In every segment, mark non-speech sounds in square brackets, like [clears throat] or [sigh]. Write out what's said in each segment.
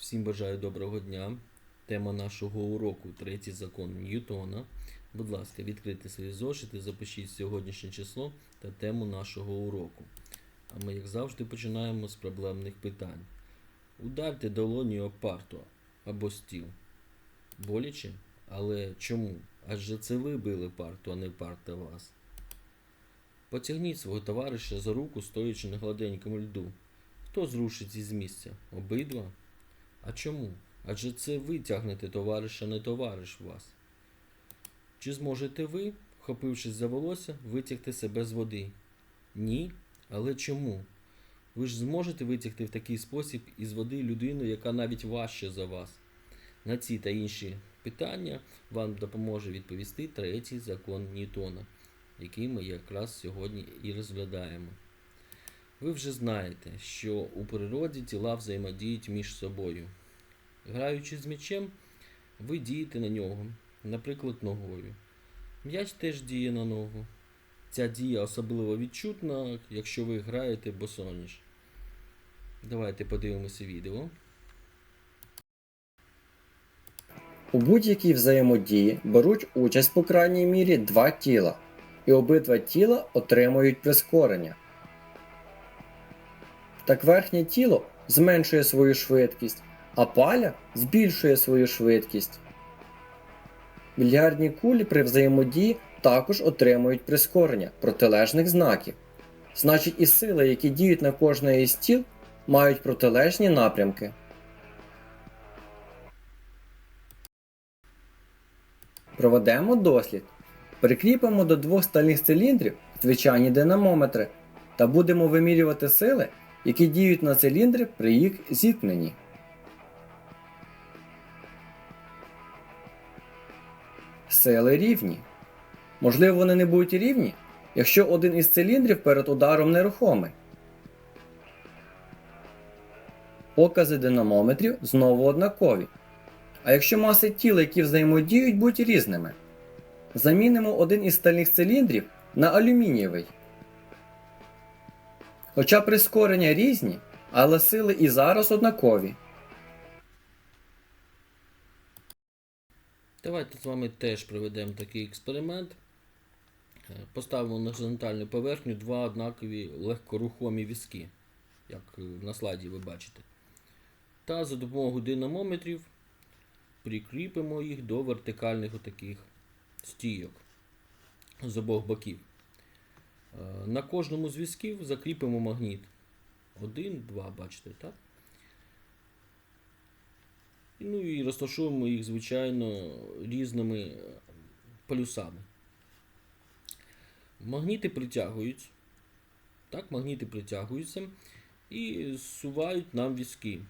Всім бажаю доброго дня. Тема нашого уроку третій закон Ньютона. Будь ласка, відкрийте свої зошити, запишіть сьогоднішнє число та тему нашого уроку. А ми, як завжди, починаємо з проблемних питань. Ударте долонію об парту або стіл. Боляче? Але чому? Адже це ви били парту, а не парта вас. Потягніть свого товариша за руку, стоячи на гладенькому льду. Хто зрушить із місця? Обидва? А чому? Адже це ви тягнете товариша, не товариш вас. Чи зможете ви, вхопившись за волосся, витягти себе з води? Ні. Але чому? Ви ж зможете витягти в такий спосіб із води людину, яка навіть важча за вас. На ці та інші питання вам допоможе відповісти третій закон Ньютона, який ми якраз сьогодні і розглядаємо. Ви вже знаєте, що у природі тіла взаємодіють між собою. Граючи з м'ячем, ви дієте на нього, наприклад, ногою. М'яч теж діє на ногу. Ця дія особливо відчутна, якщо ви граєте босоніж. Давайте подивимося відео. У будь-якій взаємодії беруть участь по крайній мірі два тіла, і обидва тіла отримують прискорення. Так верхнє тіло зменшує свою швидкість, а паля збільшує свою швидкість. Більярдні кулі при взаємодії також отримують прискорення протилежних знаків. Значить, і сили, які діють на кожної із тіл, мають протилежні напрямки. Проведемо дослід. Прикріпимо до двох стальних циліндрів звичайні динамометри та будемо вимірювати сили, які діють на циліндри при їх зіткненні. Сили рівні. Можливо, вони не будуть рівні, якщо один із циліндрів перед ударом нерухомий. Покази динамометрів знову однакові. А якщо маси тіла, які взаємодіють, будуть різними, замінимо один із стальних циліндрів на алюмінієвий. Хоча прискорення різні, але сили і зараз однакові. Давайте з вами теж проведемо такий експеримент. Е, Поставимо на горизонтальну поверхню два однакові легкорухомі візки, як е, на слайді ви бачите. Та за допомогою динамометрів прикріпимо їх до вертикальних отаких стійок з обох боків. Е, На кожному з візків закріпимо магніт. Один, два, бачите, так? Ну і розташуємо їх, звичайно, різними е, полюсами. Магніти притягують. Так, магніти притягуються і зсувають нам візки,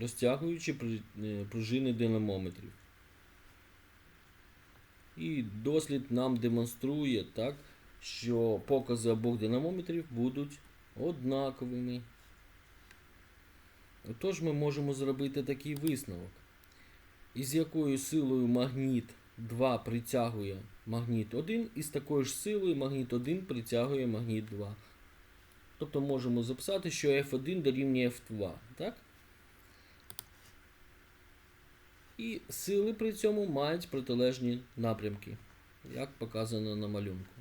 розтягуючи е, пружини динамометрів. І дослід нам демонструє, так, що покази обох динамометрів будуть однаковими. Отож ми можемо зробити такий висновок. Із якою силою магніт 2 притягує магніт 1, і з такою ж силою магніт 1 притягує магніт 2. Тобто можемо записати, що F1 дорівнює F2. Так? І сили при цьому мають протилежні напрямки, як показано на малюнку.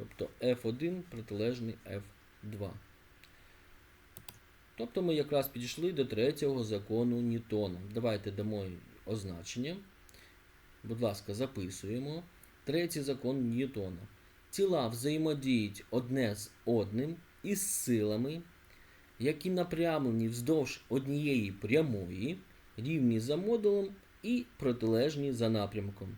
Тобто F1 протилежний F2. Тобто ми якраз підійшли до третього закону Ньютона. Давайте дамо означення. Будь ласка, записуємо. Третій закон Ньютона. Тіла взаємодіють одне з одним із силами, які напрямлені вздовж однієї прямої, рівні за модулем і протилежні за напрямком.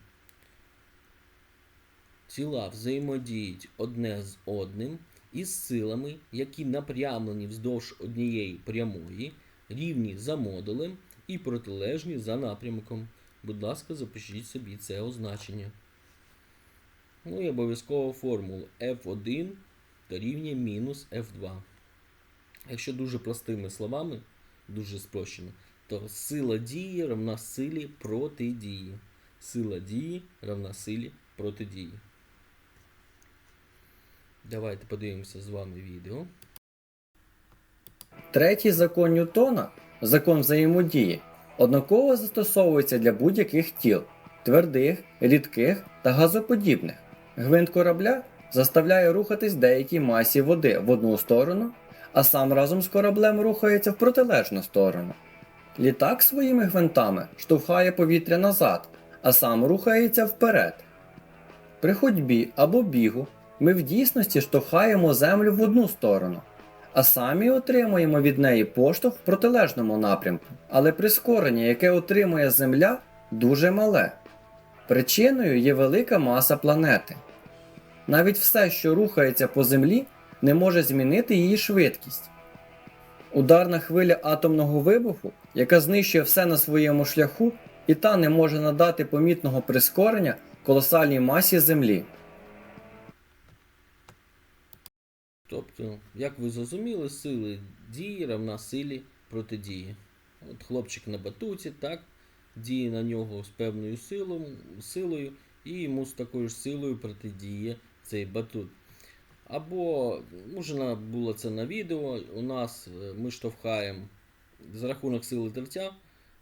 Тіла взаємодіють одне з одним із силами, які напрямлені вздовж однієї прямої, рівні за модулем і протилежні за напрямком. Будь ласка, запишіть собі це означення. Ну і обов'язково формулу F1 дорівнює мінус F2. Якщо дуже простими словами, дуже спрощено, то сила дії равна силі протидії. Сила дії равна силі протидії. Давайте подивимося з вами відео. Третій закон Ньютона закон взаємодії, однаково застосовується для будь-яких тіл твердих, рідких та газоподібних. Гвинт корабля заставляє рухатись деякій масі води в одну сторону, а сам разом з кораблем рухається в протилежну сторону. Літак своїми гвинтами штовхає повітря назад, а сам рухається вперед. При ходьбі або бігу ми в дійсності штовхаємо землю в одну сторону, а самі отримуємо від неї поштовх в протилежному напрямку. Але прискорення, яке отримує Земля, дуже мале. Причиною є велика маса планети. Навіть все, що рухається по Землі, не може змінити її швидкість. Ударна хвиля атомного вибуху, яка знищує все на своєму шляху, і та не може надати помітного прискорення колосальній масі Землі. Тобто, як ви зрозуміли, сили дії равна силі протидії. От хлопчик на батуті, так, діє на нього з певною силою, силою, і йому з такою ж силою протидіє цей батут. Або можна було це на відео. У нас е, ми штовхаємо за рахунок сили тертя,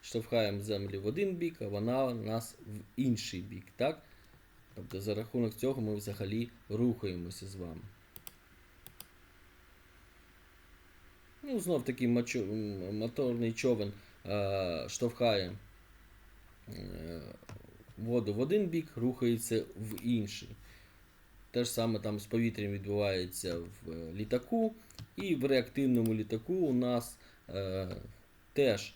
штовхаємо землю в один бік, а вона нас в інший бік. Так? Тобто за рахунок цього ми взагалі рухаємося з вами. Ну, знов таки мачо, моторний човен е, штовхає е, воду в один бік, рухається в інший. Те ж саме там з повітрям відбувається в е, літаку. І в реактивному літаку у нас е, теж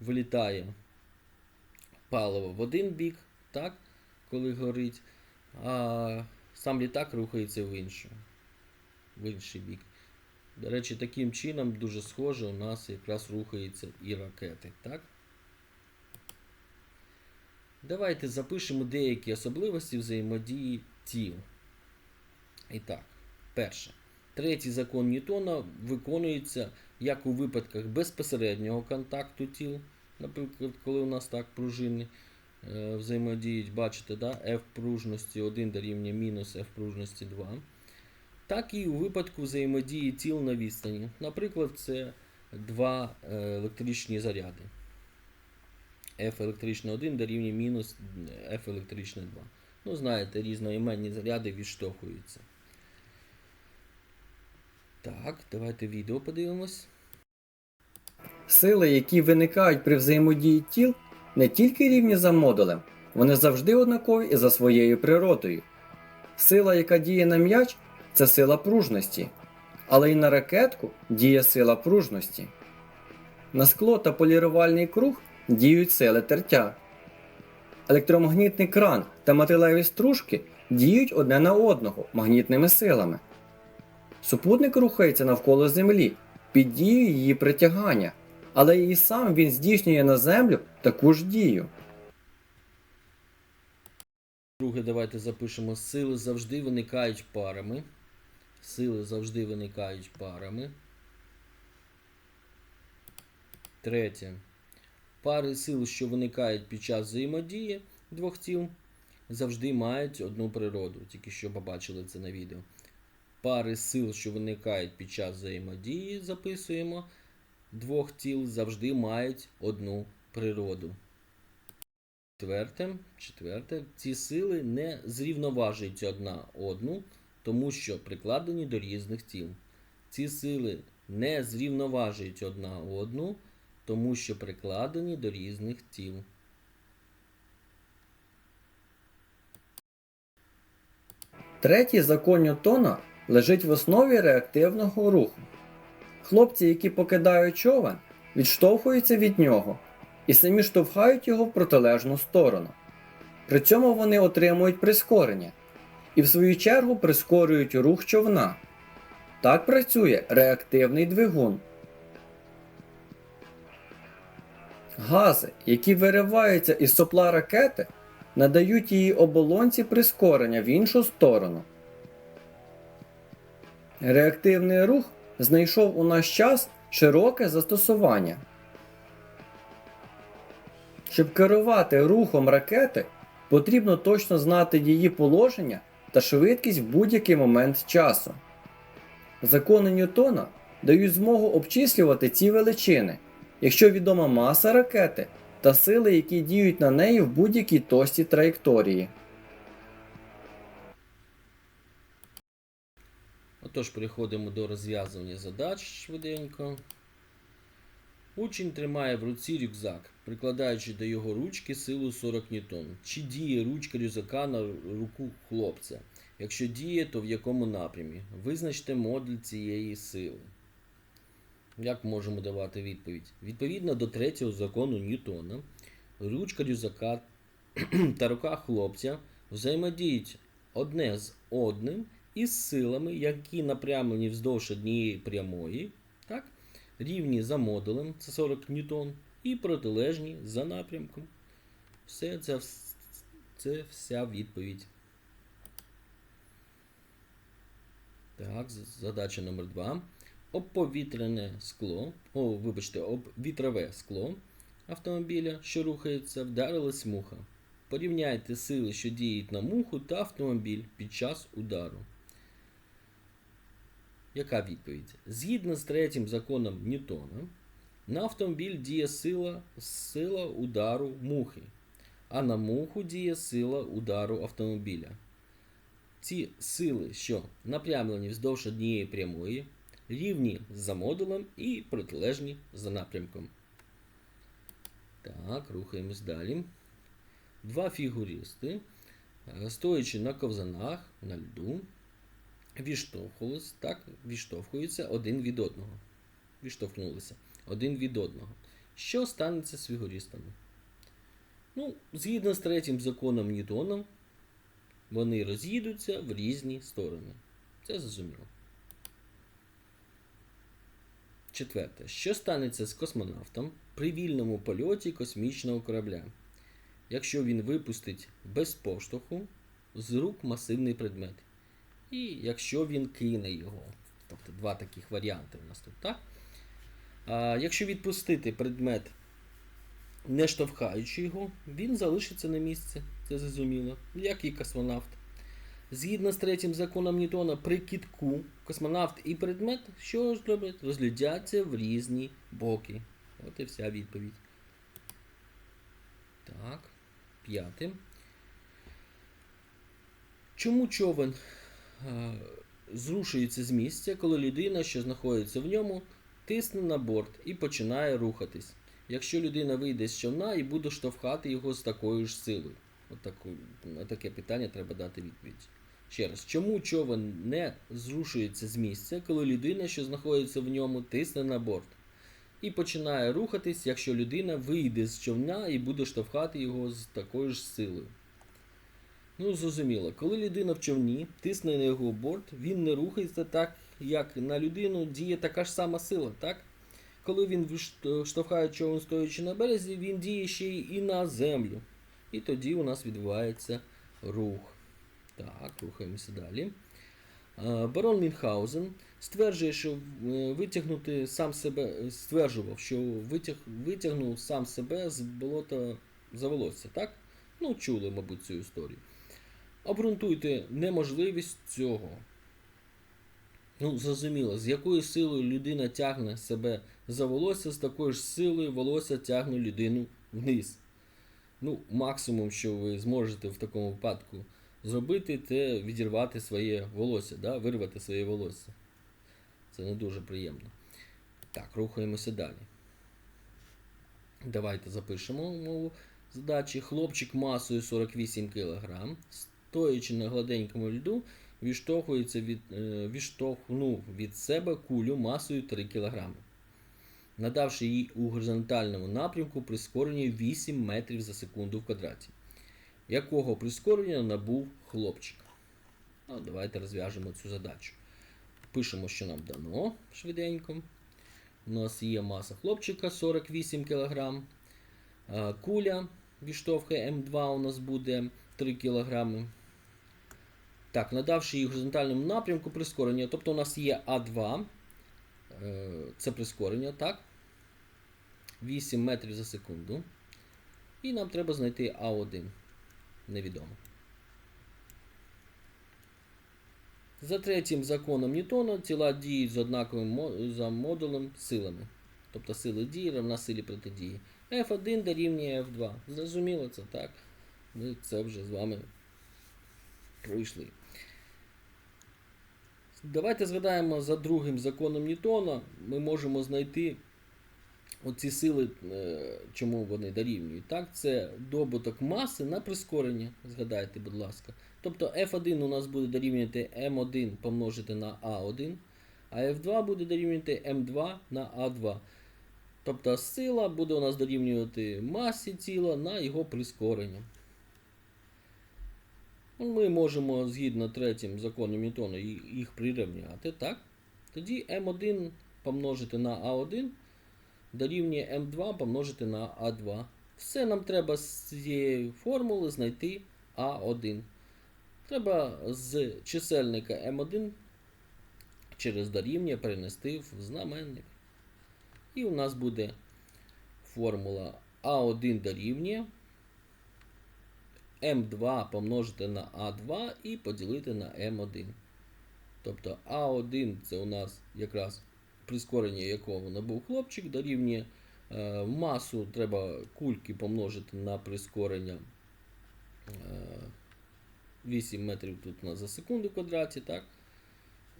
вилітає паливо в один бік, так, коли горить, а сам літак рухається в інший, в інший бік. До речі, таким чином дуже схоже у нас якраз рухаються і ракети, так? Давайте запишемо деякі особливості взаємодії тіл. І так, перше. Третій закон Ньютона виконується як у випадках безпосереднього контакту тіл. Наприклад, коли у нас так пружини е, взаємодіють, бачите, да? F пружності 1 дорівнює мінус F пружності 2 так і у випадку взаємодії тіл на відстані. Наприклад, це два е, електричні заряди. F електричний 1 дорівнює мінус F електричний 2. Ну, знаєте, різноіменні заряди відштовхуються. Так, давайте відео подивимось. Сили, які виникають при взаємодії тіл, не тільки рівні за модулем, вони завжди однакові і за своєю природою. Сила, яка діє на м'яч, це сила пружності, але й на ракетку діє сила пружності. На скло та полірувальний круг діють сили тертя. Електромагнітний кран та металеві стружки діють одне на одного магнітними силами. Супутник рухається навколо Землі під дією її притягання, але і сам він здійснює на Землю таку ж дію. Друге, давайте запишемо. Сили завжди виникають парами. Сили завжди виникають парами. Третє. Пари сил, що виникають під час взаємодії двох тіл, завжди мають одну природу. Тільки що побачили це на відео. Пари сил, що виникають під час взаємодії, записуємо двох тіл, завжди мають одну природу. Четверте, четверте, ці сили не зрівноважують одна одну, тому що прикладені до різних тіл. Ці сили не зрівноважують одна одну, тому що прикладені до різних тіл. Третій закон Ньютона лежить в основі реактивного руху. Хлопці, які покидають човен, відштовхуються від нього і самі штовхають його в протилежну сторону. При цьому вони отримують прискорення і в свою чергу прискорюють рух човна. Так працює реактивний двигун. Гази, які вириваються із сопла ракети, надають її оболонці прискорення в іншу сторону. Реактивний рух знайшов у наш час широке застосування. Щоб керувати рухом ракети, потрібно точно знати її положення та швидкість в будь-який момент часу. Закони Ньютона дають змогу обчислювати ці величини якщо відома маса ракети та сили, які діють на неї в будь-якій точці траєкторії. Отож, переходимо до розв'язування задач швиденько. Учень тримає в руці рюкзак, прикладаючи до його ручки силу 40 ньютон. Чи діє ручка рюкзака на руку хлопця? Якщо діє, то в якому напрямі? Визначте модуль цієї сили. Як можемо давати відповідь? Відповідно до третього закону Ньютона, ручка рюкзака [clears throat] та рука хлопця взаємодіють одне з одним із силами, які напрямлені вздовж однієї прямої, так? рівні за модулем, це 40 ньютон, і протилежні за напрямком. Все це, це вся відповідь. Так, задача номер 2. Обповітряне скло, о, вибачте, обвітрове скло автомобіля, що рухається, вдарилась муха. Порівняйте сили, що діють на муху та автомобіль під час удару. Яка відповідь? Згідно з третім законом Ньютона, на автомобіль діє сила, сила удару мухи, а на муху діє сила удару автомобіля. Ці сили, що напрямлені вздовж однієї прямої, рівні за модулем і протилежні за напрямком. Так, рухаємось далі. Два фігуристи, е, стоячи на ковзанах на льду, так, відштовхуються один від одного. Відштовхнулися один від одного. Що станеться з фігуристами? Ну, згідно з третім законом Ньютона, вони роз'їдуться в різні сторони. Це зрозуміло. Четверте. Що станеться з космонавтом при вільному польоті космічного корабля, якщо він випустить без поштовху з рук масивний предмет? І якщо він кине його. Тобто два таких варіанти у нас тут, так? Якщо відпустити предмет, не штовхаючи його, він залишиться на місці. Це зрозуміло, як і космонавт. Згідно з третім законом Ньютона, при кітку космонавт і предмет що ж роблять? Розглядяться в різні боки. От і вся відповідь. Так, п'яте. Чому човен е, зрушується з місця, коли людина, що знаходиться в ньому, тисне на борт і починає рухатись? Якщо людина вийде з човна і буде штовхати його з такою ж силою. От таку, на таке питання треба дати відповідь. Ще раз, чому човен не зрушується з місця, коли людина, що знаходиться в ньому, тисне на борт? І починає рухатись, якщо людина вийде з човна і буде штовхати його з такою ж силою. Ну, зрозуміло, коли людина в човні тисне на його борт, він не рухається так, як на людину діє така ж сама сила, так? Коли він штовхає човен стоячи на березі, він діє ще і на землю. І тоді у нас відбувається рух. Так, рухаємося далі. Барон Мюнхгаузен стверджує, що е, витягнути сам себе, стверджував, що витяг, витягнув сам себе з болота за волосся, так? Ну, чули, мабуть, цю історію. Обґрунтуйте неможливість цього. Ну, зрозуміло, з якою силою людина тягне себе за волосся, з такою ж силою волосся тягне людину вниз. Ну, максимум, що ви зможете в такому випадку зробити, це відірвати своє волосся, да? вирвати своє волосся. Це не дуже приємно. Так, рухаємося далі. Давайте запишемо умову задачі. Хлопчик масою 48 кг, стоячи на гладенькому льду, відштовхується від, е, відштовхнув від себе кулю масою 3 кг, надавши їй у горизонтальному напрямку прискорення 8 метрів за секунду в квадраті. Якого прискорення набув хлопчик? Ну, давайте розв'яжемо цю задачу. Пишемо, що нам дано швиденько. У нас є маса хлопчика 48 кг. Куля відштовхує М2 у нас буде 3 кг. Так, надавши в горизонтальному напрямку прискорення. Тобто у нас є А2. е, Це прискорення, так? 8 метрів за секунду. І нам треба знайти А1. Невідомо. За третім законом Ньютона тіла діють з однаковим за модулем силами. Тобто сили дії равна силі протидії. F1 дорівнює F2. Зрозуміло це так. Ми це вже з вами пройшли. Давайте згадаємо за другим законом Ньютона. Ми можемо знайти оці сили, е, чому вони дорівнюють. Так, це добуток маси на прискорення. Згадайте, будь ласка. Тобто F1 у нас буде дорівнювати M1 помножити на A1, а F2 буде дорівнювати M2 на A2. Тобто сила буде у нас дорівнювати масі тіла на його прискорення. Ми можемо згідно третім законом Ньютона їх прирівняти, так? Тоді М1 помножити на А1 дорівнює М2 помножити на А2. Все нам треба з цієї формули знайти А1. Треба з чисельника М1 через дорівнює перенести в знаменник. І у нас буде формула А1 дорівнює М2 помножити на А2 і поділити на М1. Тобто А1 це у нас якраз прискорення якого набув хлопчик, дорівнює е, масу треба кульки помножити на прискорення е, 8 метрів тут на за секунду квадраті, так?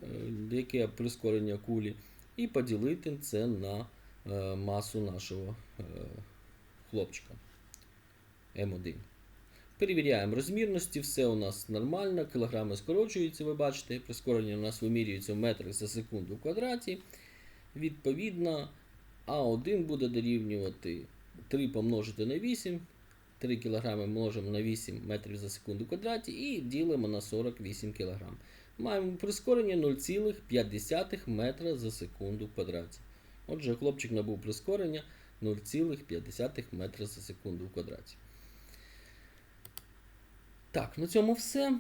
Е, яке прискорення кулі, і поділити це на е, масу нашого е, хлопчика М1. Перевіряємо розмірності, все у нас нормально, кілограми скорочуються, ви бачите, прискорення у нас вимірюється в метрах за секунду в квадраті. Відповідно, А1 буде дорівнювати 3 помножити на 8. 3 кг множимо на 8 метрів за секунду в квадраті і ділимо на 48 кг. Маємо прискорення 0,5 метра за секунду в квадраті. Отже, хлопчик набув прискорення 0,5 метра за секунду в квадраті. Так, на цьому все.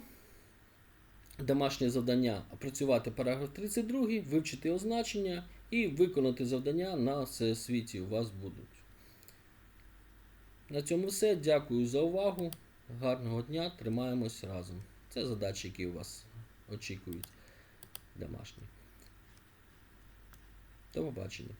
Домашнє завдання опрацювати параграф 32, вивчити означення і виконати завдання на всесвіті у вас будуть. На цьому все. Дякую за увагу. Гарного дня. Тримаємось разом. Це задачі, які у вас очікують домашні. До побачення.